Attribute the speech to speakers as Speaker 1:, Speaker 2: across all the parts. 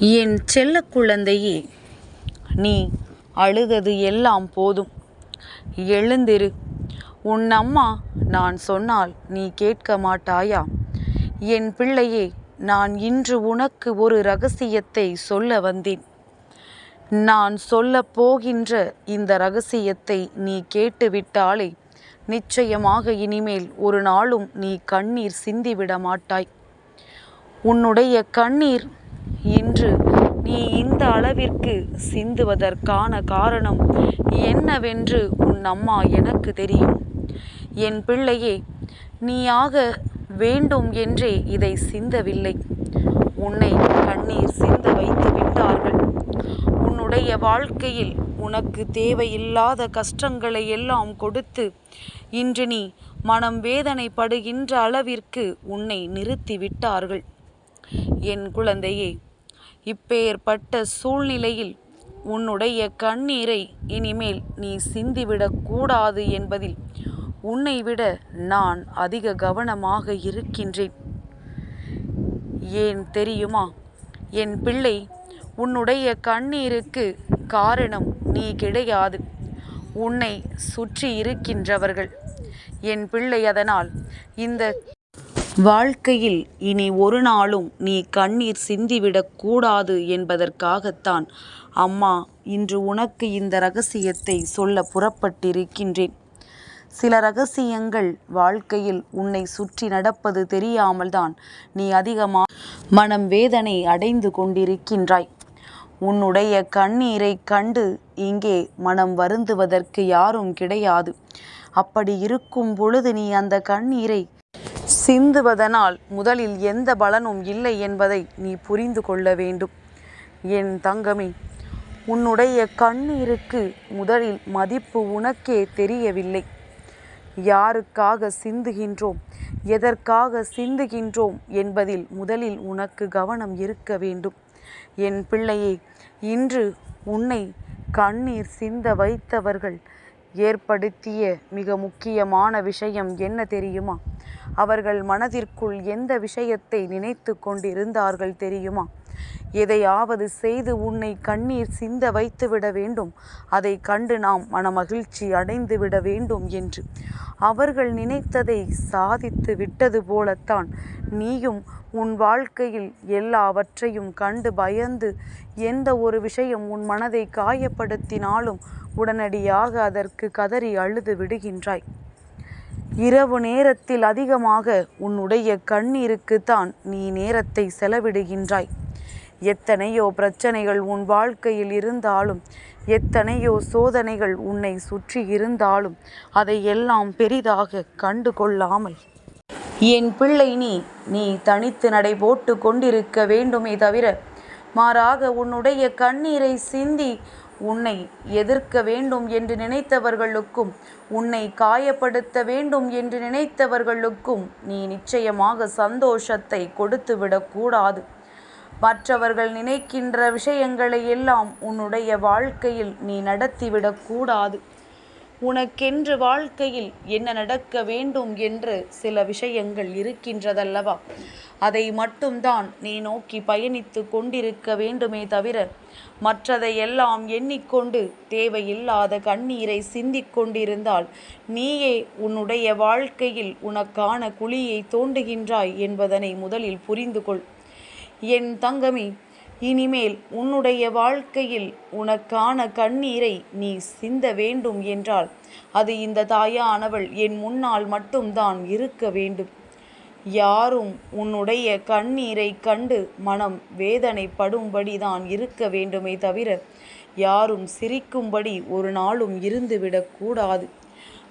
Speaker 1: என் செல்ல குழந்தையே நீ அழுதது எல்லாம் போதும். எழுந்திரு. உன் அம்மா நான் சொன்னால் நீ கேட்க மாட்டாயா? என் பிள்ளையே நான் இன்று உனக்கு ஒரு ரகசியத்தை சொல்ல வந்தேன். நான் சொல்ல போகின்ற இந்த ரகசியத்தை நீ கேட்டுவிட்டாலே நிச்சயமாக இனிமேல் ஒரு நாளும் நீ கண்ணீர் சிந்திவிட மாட்டாய். உன்னுடைய கண்ணீர் இன்று நீ இந்த அளவிற்கு சிந்துவதற்கான காரணம் என்னவென்று உன் அம்மா எனக்கு தெரியும். என் பிள்ளையே நீயாக வேண்டும் என்றே இதை சிந்தவில்லை. உன்னை கண்ணீர் சிந்த வைத்து விட்டார்கள். உன்னுடைய வாழ்க்கையில் உனக்கு தேவையில்லாத கஷ்டங்களை எல்லாம் கொடுத்து இன்று நீ மனம் வேதனைப்படுகின்ற அளவிற்கு உன்னை நிறுத்தி விட்டார்கள் என் குழந்தையே இப்பேற்பட்ட சூழ்நிலையில் உன்னுடைய கண்ணீரை இனிமேல் நீ சிந்திவிடக் கூடாது என்பதில் உன்னை விட நான் அதிக கவனமாக இருக்கின்றேன். ஏன் தெரியுமா? என் பிள்ளை உன்னுடைய கண்ணீருக்கு காரணம் நீ கிடையாது. உன்னை சுற்றி இருக்கின்றவர்கள். என் பிள்ளை அதனால் இந்த வாழ்க்கையில் இனி ஒரு நாளும் நீ கண்ணீர் சிந்திவிடக் கூடாது என்பதற்காகத்தான். அம்மா இன்று உனக்கு இந்த ரகசியத்தை சொல்ல புறப்பட்டிருக்கின்றேன். சில ரகசியங்கள் வாழ்க்கையில் உன்னை சுற்றி நடப்பது தெரியாமல்தான் நீ அதிகமாக மனம் வேதனை அடைந்து கொண்டிருக்கின்றாய். உன்னுடைய கண்ணீரை கண்டு இங்கே மனம் வருந்துவதற்கு யாரும் கிடையாது. அப்படி இருக்கும் பொழுது நீ அந்த கண்ணீரை சிந்துவதனால் முதலில் எந்த பலனும் இல்லை என்பதை நீ புரிந்து கொள்ள வேண்டும். என் தங்கமே உன்னுடைய கண்ணீருக்கு முதலில் மதிப்பு உனக்கே தெரியவில்லை. யாருக்காக சிந்துகின்றோம் எதற்காக சிந்துகின்றோம் என்பதில் முதலில் உனக்கு கவனம் இருக்க வேண்டும். என் பிள்ளையே இன்று உன்னை கண்ணீர் சிந்த வைத்தவர்கள் ஏற்படுத்திய மிக முக்கியமான விஷயம் என்ன தெரியுமா? அவர்கள் மனதிற்குள் எந்த விஷயத்தை நினைத்து கொண்டிருந்தார்கள் தெரியுமா? எதையாவது செய்து உன்னை கண்ணீர் சிந்த வைத்துவிட வேண்டும். அதை கண்டு நாம் மனமகிழ்ச்சி அடைந்து விட வேண்டும் என்று. அவர்கள் நினைத்ததை சாதித்து விட்டது போலத்தான் நீயும் உன் வாழ்க்கையில் எல்லாவற்றையும் கண்டு பயந்து எந்த ஒரு விஷயம் உன் மனதை காயப்படுத்தினாலும் உடனடியாக அதற்கு கதறி அழுது விடுகின்றாய். இரவு நேரத்தில் அதிகமாக உன்னுடைய கண்ணீருக்குத்தான் நீ நேரத்தை செலவிடுகின்றாய். எத்தனையோ பிரச்சனைகள் உன் வாழ்க்கையில் இருந்தாலும் எத்தனையோ சோதனைகள் உன்னை சுற்றி இருந்தாலும் அதை எல்லாம் பெரிதாக கண்டு கொள்ளாமல். என் பிள்ளை நீ நீ தனித்து நடை போட்டு கொண்டிருக்க வேண்டுமே தவிர மாறாக உன்னுடைய கண்ணீரை சிந்தி உன்னை எதிர்க்க வேண்டும் என்று நினைத்தவர்களுக்கும் உன்னை காயப்படுத்த வேண்டும் என்று நினைத்தவர்களுக்கும் நீ நிச்சயமாக சந்தோஷத்தை கொடுத்துவிடக்கூடாது மற்றவர்கள் நினைக்கின்ற விஷயங்களை எல்லாம் உன்னுடைய வாழ்க்கையில் நீ நடத்திவிடக்கூடாது உனக்கென்று வாழ்க்கையில் என்ன நடக்க வேண்டும் என்று சில விஷயங்கள் இருக்கின்றதல்லவா? அதை மட்டும்தான் நீ நோக்கி பயணித்து கொண்டிருக்க வேண்டுமே தவிர மற்றதையெல்லாம் எண்ணிக்கொண்டு தேவையில்லாத கண்ணீரை சிந்திக் கொண்டிருந்தால் நீயே உன்னுடைய வாழ்க்கையில் உனக்கான குழியை தோண்டுகின்றாய் என்பதனை முதலில் புரிந்து கொள். என் தங்கமி இனிமேல் உன்னுடைய வாழ்க்கையில் உனக்கான கண்ணீரை நீ சிந்த வேண்டும் என்றால் அது இந்த தாயானவள் என் முன்னால் மட்டும்தான் இருக்க வேண்டும். யாரும் உன்னுடைய கண்ணீரை கண்டு மனம் வேதனைப்படும்படி தான் இருக்க வேண்டுமே தவிர யாரும் சிரிக்கும்படி ஒரு நாளும் இருந்துவிடக்கூடாது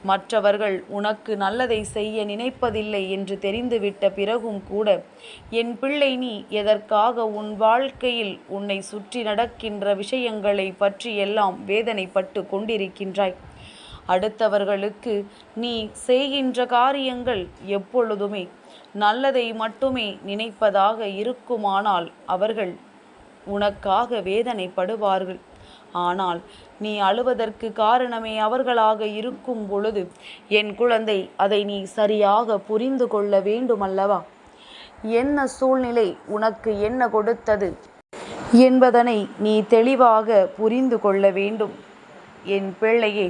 Speaker 1: மற்றவர்கள் உனக்கு நல்லதை செய்ய நினைப்பதில்லை என்று தெரிந்துவிட்ட பிறகும் கூட என் பிள்ளை நீ எதற்காக உன் வாழ்க்கையில் உன்னை சுற்றி நடக்கின்ற விஷயங்களை பற்றி எல்லாம் வேதனைப்பட்டு கொண்டிருக்கின்றாய்? அடுத்தவர்களுக்கு நீ செய்கின்ற காரியங்கள் எப்பொழுதுமே நல்லதை மட்டுமே நினைப்பதாக இருக்குமானால் அவர்கள் உனக்காக வேதனைப்படுவார்கள். ஆனால் நீ அழுவதற்கு காரணமே அவர்களாக இருக்கும் பொழுது என் குழந்தை அதை நீ சரியாக புரிந்து கொள்ள வேண்டுமல்லவா? என்ன சூழ்நிலை உனக்கு என்ன கொடுத்தது என்பதனை நீ தெளிவாக புரிந்து கொள்ள வேண்டும். என் பிள்ளையே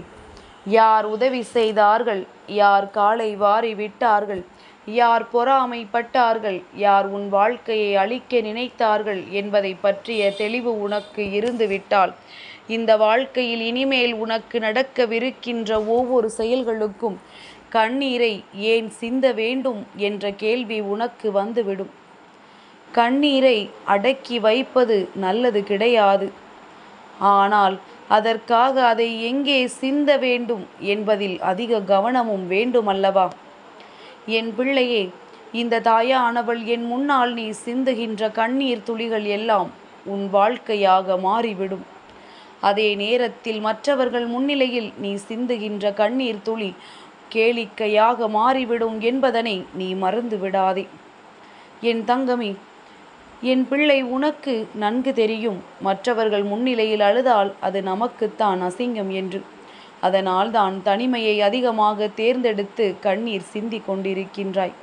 Speaker 1: யார் உதவி செய்தார்கள்? யார் காலை வாரி விட்டார்கள்? யார் பொறாமைப்பட்டார்கள்? யார் உன் வாழ்க்கையை அழிக்க நினைத்தார்கள் என்பதை பற்றிய தெளிவு உனக்கு இருந்துவிட்டால் இந்த வாழ்க்கையில் இனிமேல் உனக்கு நடக்கவிருக்கின்ற ஒவ்வொரு செயல்களுக்கும் கண்ணீரை ஏன் சிந்த வேண்டும் என்ற கேள்வி உனக்கு வந்துவிடும். கண்ணீரை அடக்கி வைப்பது நல்லது கிடையாது. ஆனால் அதற்காக அதை எங்கே சிந்த வேண்டும் என்பதில் அதிக கவனமும் வேண்டுமல்லவா? என் பிள்ளையே இந்த தாயானவள் என் முன்னால் நீ சிந்துகின்ற கண்ணீர் துளிகள் எல்லாம் உன் வாழ்க்கையாக மாறிவிடும். அதே நேரத்தில் மற்றவர்கள் முன்னிலையில் நீ சிந்துகின்ற கண்ணீர் துளி கேளிக்கையாக மாறிவிடும் என்பதனை நீ மறந்து விடாதே என் தங்கமே என் பிள்ளை உனக்கு நன்கு தெரியும். மற்றவர்கள் முன்னிலையில் அழுதால் அது நமக்குத்தான் அசிங்கம் என்று. அதனால் தான் தனிமையை அதிகமாக தேர்ந்தெடுத்து கண்ணீர் சிந்தி கொண்டிருக்கின்றாய்.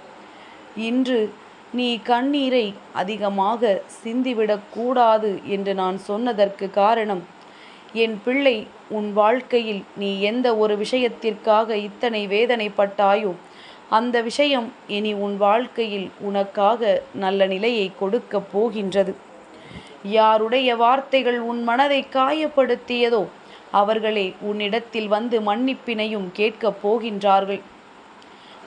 Speaker 1: இன்று நீ கண்ணீரை அதிகமாக சிந்திவிடக்கூடாது என்று நான் சொன்னதற்கு காரணம் என் பிள்ளை உன் வாழ்க்கையில் நீ எந்த ஒரு விஷயத்திற்காக இத்தனை வேதனைப்பட்டாயோ அந்த விஷயம் இனி உன் வாழ்க்கையில் உனக்காக நல்ல நிலையை கொடுக்கப் போகின்றது. யாருடைய வார்த்தைகள் உன் மனதை காயப்படுத்தியதோ அவர்களே உன்னிடத்தில் வந்து மன்னிப்பினையும் கேட்கப் போகின்றார்கள்.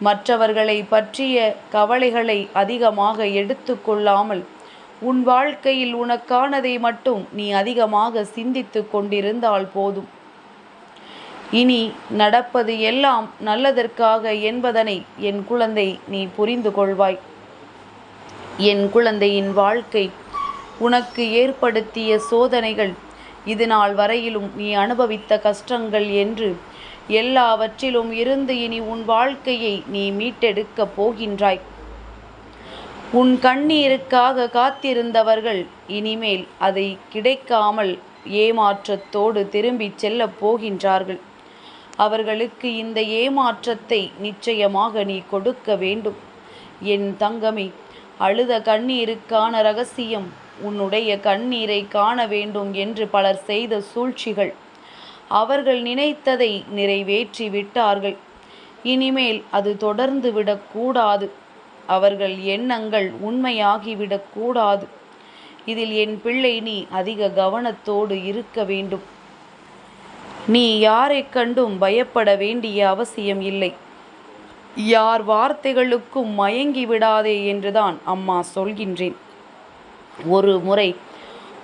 Speaker 1: மற்றவர்களை பற்றிய கவலைகளை அதிகமாக எடுத்துக்கொள்ளாமல் உன் வாழ்க்கையில் உனக்கானதை மட்டும் நீ அதிகமாக சிந்தித்து கொண்டிருந்தால் போதும். இனி நடப்பது எல்லாம் நல்லதற்காக என்பதனை என் குழந்தை நீ புரிந்து கொள்வாய். என் குழந்தையின் வாழ்க்கை உனக்கு ஏற்படுத்திய சோதனைகள் இது நாள் வரையிலும் நீ அனுபவித்த கஷ்டங்கள் என்று எல்லாவற்றிலும் இருந்து இனி உன் வாழ்க்கையை நீ மீட்டெடுக்கப் போகின்றாய். உன் கண்ணீருக்காக காத்திருந்தவர்கள் இனிமேல் அதை கிடைக்காமல் ஏமாற்றத்தோடு திரும்பிச் செல்லப் போகின்றார்கள். அவர்களுக்கு இந்த ஏமாற்றத்தை நிச்சயமாக நீ கொடுக்க வேண்டும். என் தங்கமே அழுத கண்ணீருக்கான ரகசியம் உன்னுடைய கண்ணீரை காண வேண்டும் என்று பலர் செய்த சூழ்ச்சிகள். அவர்கள் நினைத்ததை நிறைவேற்றி விட்டார்கள். இனிமேல் அது தொடர்ந்து விடக்கூடாது அவர்கள் எண்ணங்கள் உண்மையாகிவிடக்கூடாது இதில் என் பிள்ளை நீ அதிக கவனத்தோடு இருக்க வேண்டும். நீ யாரை கண்டும் பயப்பட வேண்டிய அவசியம் இல்லை. யார் வார்த்தைகளுக்கும் மயங்கி விடாதே என்றுதான் அம்மா சொல்கின்றேன். ஒரு முறை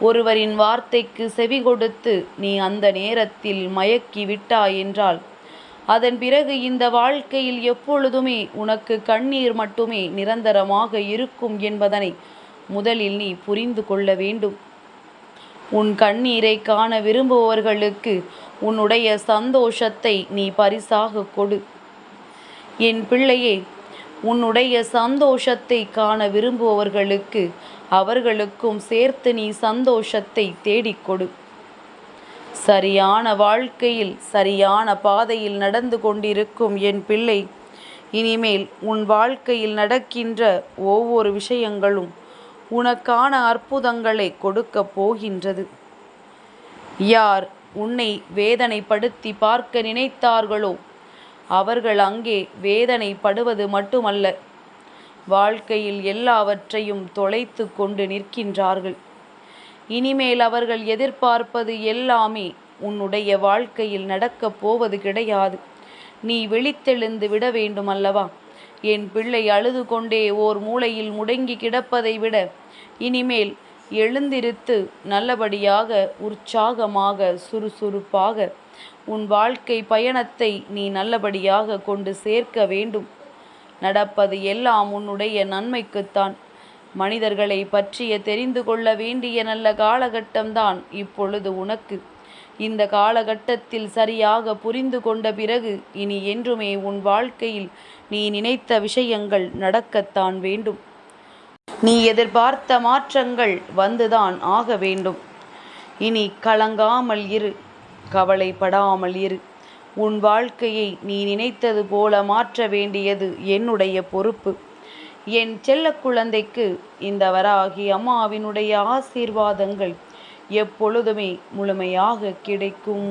Speaker 1: ஒருவரின் வார்த்தைக்கு செவி கொடுத்து நீ அந்த நேரத்தில் மயக்கி விட்டாய் என்றால் அதன் பிறகு இந்த வாழ்க்கையில் எப்பொழுதுமே உனக்கு கண்ணீர் மட்டுமே நிரந்தரமாக இருக்கும் என்பதனை முதலில் நீ புரிந்து கொள்ள வேண்டும். உன் கண்ணீரை காண விரும்புபவர்களுக்கு உன்னுடைய சந்தோஷத்தை நீ பரிசாக கொடு. என் பிள்ளையே உன்னுடைய சந்தோஷத்தை காண விரும்புபவர்களுக்கு அவர்களுக்கும் சேர்த்து நீ சந்தோஷத்தை தேடிக்கொடு சரியான வாழ்க்கையில் சரியான பாதையில் நடந்து கொண்டிருக்கும் என் பிள்ளை இனிமேல் உன் வாழ்க்கையில் நடக்கின்ற ஒவ்வொரு விஷயங்களும் உனக்கான அற்புதங்களை கொடுக்கப் போகின்றது. யார் உன்னை வேதனைப்படுத்தி பார்க்க நினைத்தார்களோ அவர்கள் அங்கே வேதனை படுவது மட்டுமல்ல. வாழ்க்கையில் எல்லாவற்றையும் தொலைத்து கொண்டு நிற்கின்றார்கள். இனிமேல் அவர்கள் எதிர்பார்ப்பது எல்லாமே உன்னுடைய வாழ்க்கையில் நடக்கப் போவது கிடையாது. நீ விழித்தெழுந்து விட வேண்டும் அல்லவா என் பிள்ளை அழுது கொண்டே ஓர் மூலையில் முடங்கி கிடப்பதை விட இனிமேல் எழுந்திருத்து நல்லபடியாக உற்சாகமாக சுறுசுறுப்பாக உன் வாழ்க்கை பயணத்தை நீ நல்லபடியாக கொண்டு சேர்க்க வேண்டும். நடப்பது எல்லாம் உன்னுடைய நன்மைக்குத்தான். மனிதர்களை பற்றிய தெரிந்து கொள்ள வேண்டிய நல்ல காலகட்டம்தான் இப்பொழுது உனக்கு. இந்த காலகட்டத்தில் சரியாக புரிந்து கொண்ட பிறகு இனி என்றுமே உன் வாழ்க்கையில் நீ நினைத்த விஷயங்கள் நடக்கத்தான் வேண்டும். நீ எதிர்பார்த்த மாற்றங்கள் வந்துதான் ஆக வேண்டும். இனி கலங்காமல் இரு கவலைப்படாமல் இரு. உன் வாழ்க்கையை நீ நினைத்தது போல மாற்ற வேண்டியது என்னுடைய பொறுப்பு. என் செல்ல குழந்தைக்கு இந்த வராகி அம்மாவினுடைய ஆசீர்வாதங்கள் எப்பொழுதுமே முழுமையாக கிடைக்கும்.